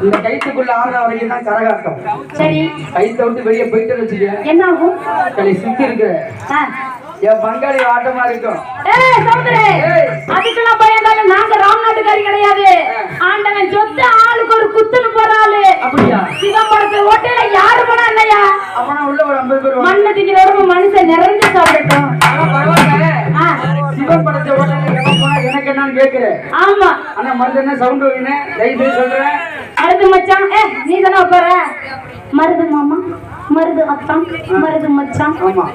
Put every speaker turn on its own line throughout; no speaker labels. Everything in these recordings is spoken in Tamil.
இந்த கைத்துக்குள்ள ஆடுற வரைக்கும் தான் கரகாட்டம்.
சரி.
கைத்தை விட்டு வெளியே போயிட்டு வச்சுக்க
என்ன ஆகும்
களி சுத்தி இருக்கிற. என் பங்காளி ஆட்டமா இருக்கும்.
அதுக்கெல்லாம் பயந்தாலும் நாங்க ராம் நாட்டுக்காரி கிடையாது ஆண்டவன் சொத்து ஆளுக்கு ஒரு குத்துன்னு போறாளு
அப்படியா?
சிதம்பரத்து ஓட்டையில யாரு போனா இல்லையா
அப்பனா உள்ள ஒரு ஐம்பது பேர்.
மண்ணு திங்கிற மனுஷன் நிறைஞ்சு சாப்பிடட்டும்.
சிவன் படத்தை கேக்குறேன்
ஆமா.
ஆனா மருந்து என்ன? சவுண்ட் தயவு செய்து சொல்றேன்.
மருது மச்சான். ஏ நீ தானே போற மருது மாமா மருது அத்தான் மருது மச்சான்
ஆமா.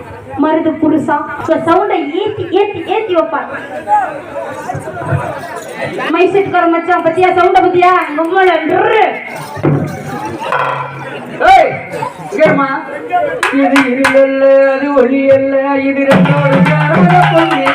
மருது புருஷா. சவுண்டை ஏத்தி ஏத்தி ஏத்தி வைப்பார் மை செட்டுக்கார மச்சான். பத்தியா? சவுண்ட பத்தியா? ரொம்ப
ஏய் இங்கேம்மா இது இருள் அல்ல அது ஒளி அல்ல இது ரெண்டோடு சேராத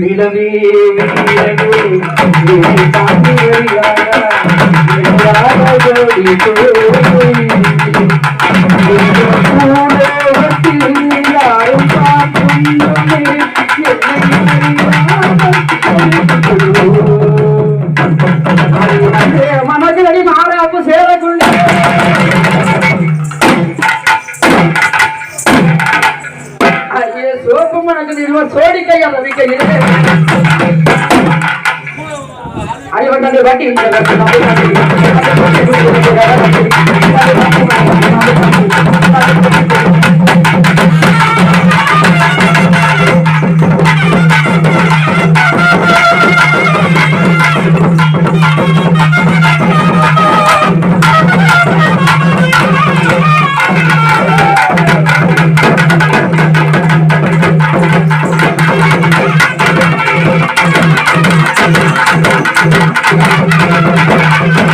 நிலவே இதை மட்டும் இந்த சோப்பு நிறுவ வைக்க ஐயோ வண்டி
Thank you.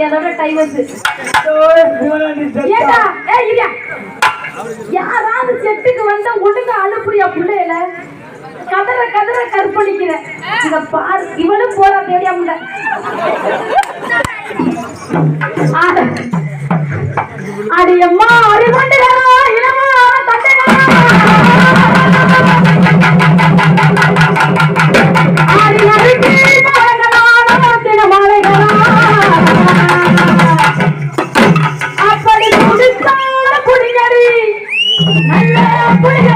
சக்கரவர்த்தி அதோட டைவர்ஸ் ஏடா ஏய் இல்லையா யாராவது செட்டுக்கு வந்தா ஒழுங்கா அனுப்புறியா பிள்ளையில? கதற கதற கற்பழிக்கிற. இத பாரு இவளும் போறா தேடியா முள்ள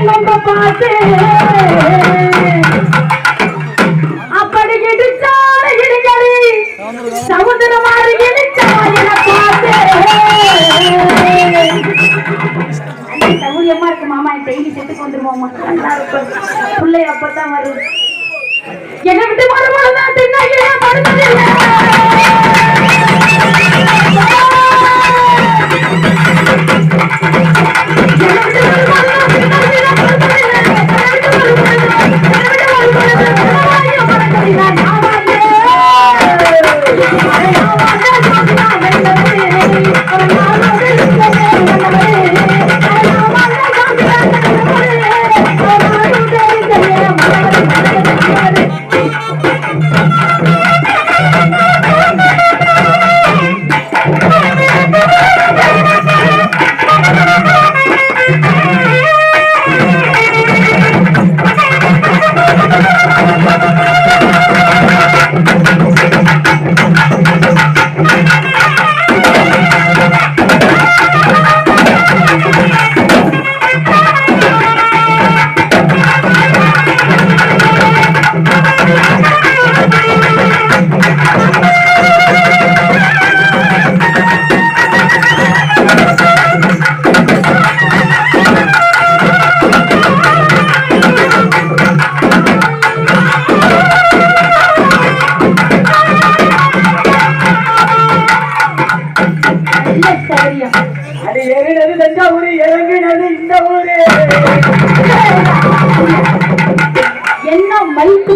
நம்ம பார்த்து அப்படி இடிச்சால இடிகடி. சமுதிரமாறு இடிச்சாயின பார்த்து சௌரியமா இருக்கு மாமா. டெய்லி நல்லா இருக்கும். பிள்ளை அப்பதான் என்னை விட்டு மறுபடியும் அது ஏறினது
தஞ்சாவூர் இறங்கினது இந்த ஊரு.
என்ன மல்பு